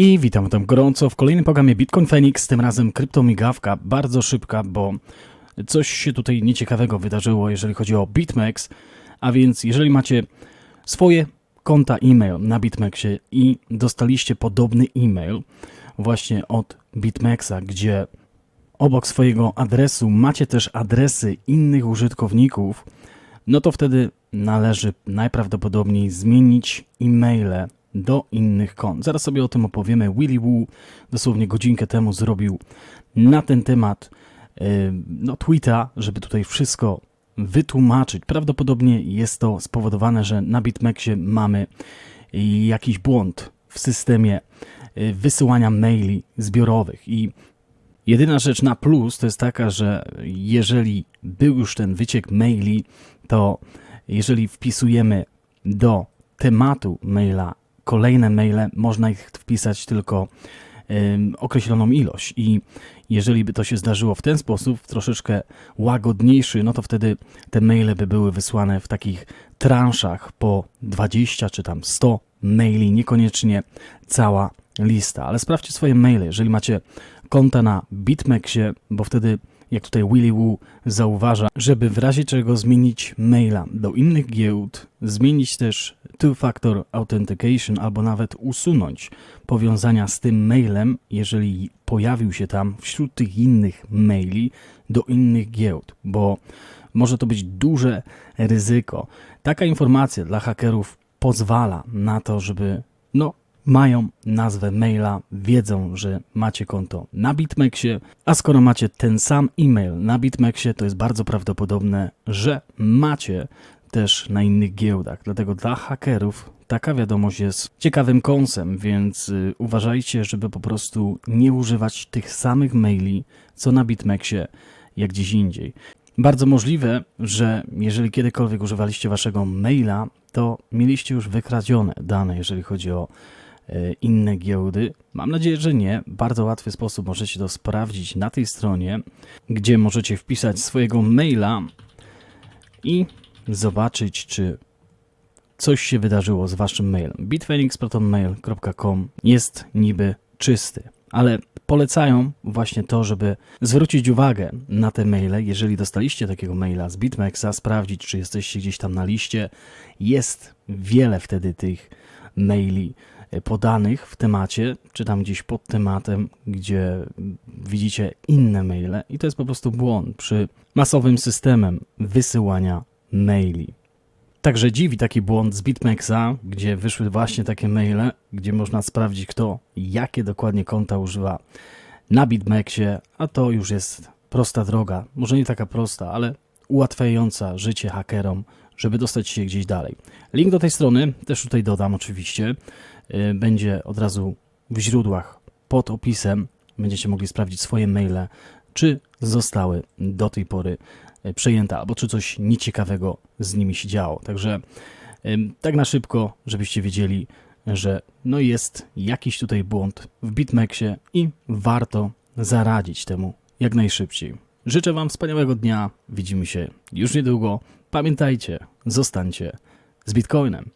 I witam tam gorąco w kolejnym programie Bitcoin Phoenix, tym razem kryptomigawka, bardzo szybka, bo coś się tutaj nieciekawego wydarzyło, jeżeli chodzi o BitMEX, a więc jeżeli macie swoje konta e-mail na BitMEXie i dostaliście podobny e-mail właśnie od BitMEXa, gdzie obok swojego adresu macie też adresy innych użytkowników, no to wtedy należy najprawdopodobniej zmienić e-maile do innych kont. Zaraz sobie o tym opowiemy. Willy Woo dosłownie godzinkę temu zrobił na ten temat yy, no, tweeta, żeby tutaj wszystko wytłumaczyć. Prawdopodobnie jest to spowodowane, że na BitMEXie mamy jakiś błąd w systemie yy, wysyłania maili zbiorowych i Jedyna rzecz na plus to jest taka, że jeżeli był już ten wyciek maili, to jeżeli wpisujemy do tematu maila kolejne maile, można ich wpisać tylko określoną ilość i jeżeli by to się zdarzyło w ten sposób, troszeczkę łagodniejszy, no to wtedy te maile by były wysłane w takich transzach po 20 czy tam 100 maili, niekoniecznie cała lista. Ale sprawdźcie swoje maile, jeżeli macie konta na BitMEXie, bo wtedy jak tutaj Willy Woo zauważa, żeby w razie czego zmienić maila do innych giełd, zmienić też two-factor authentication albo nawet usunąć powiązania z tym mailem, jeżeli pojawił się tam wśród tych innych maili do innych giełd, bo może to być duże ryzyko. Taka informacja dla hakerów pozwala na to, żeby no, mają nazwę maila, wiedzą, że macie konto na BitMEXie, a skoro macie ten sam e-mail na BitMEXie, to jest bardzo prawdopodobne, że macie też na innych giełdach. Dlatego dla hakerów taka wiadomość jest ciekawym kąsem, więc y, uważajcie, żeby po prostu nie używać tych samych maili, co na BitMEXie, jak gdzieś indziej. Bardzo możliwe, że jeżeli kiedykolwiek używaliście waszego maila, to mieliście już wykradzione dane, jeżeli chodzi o y, inne giełdy. Mam nadzieję, że nie. Bardzo łatwy sposób możecie to sprawdzić na tej stronie, gdzie możecie wpisać swojego maila i zobaczyć, czy coś się wydarzyło z waszym mailem. bitphoenixprotonmail.com jest niby czysty, ale polecają właśnie to, żeby zwrócić uwagę na te maile. Jeżeli dostaliście takiego maila z BitMEXa, sprawdzić, czy jesteście gdzieś tam na liście. Jest wiele wtedy tych maili podanych w temacie, czy tam gdzieś pod tematem, gdzie widzicie inne maile i to jest po prostu błąd przy masowym systemem wysyłania maili. Także dziwi taki błąd z BitMEXa, gdzie wyszły właśnie takie maile, gdzie można sprawdzić kto jakie dokładnie konta używa na BitMEXie, a to już jest prosta droga, może nie taka prosta, ale ułatwiająca życie hakerom, żeby dostać się gdzieś dalej. Link do tej strony też tutaj dodam oczywiście, y, będzie od razu w źródłach pod opisem, będziecie mogli sprawdzić swoje maile, czy zostały do tej pory przejęta, albo czy coś nieciekawego z nimi się działo. Także tak na szybko, żebyście wiedzieli, że no jest jakiś tutaj błąd w BitMEXie i warto zaradzić temu jak najszybciej. Życzę Wam wspaniałego dnia, widzimy się już niedługo. Pamiętajcie, zostańcie z Bitcoinem.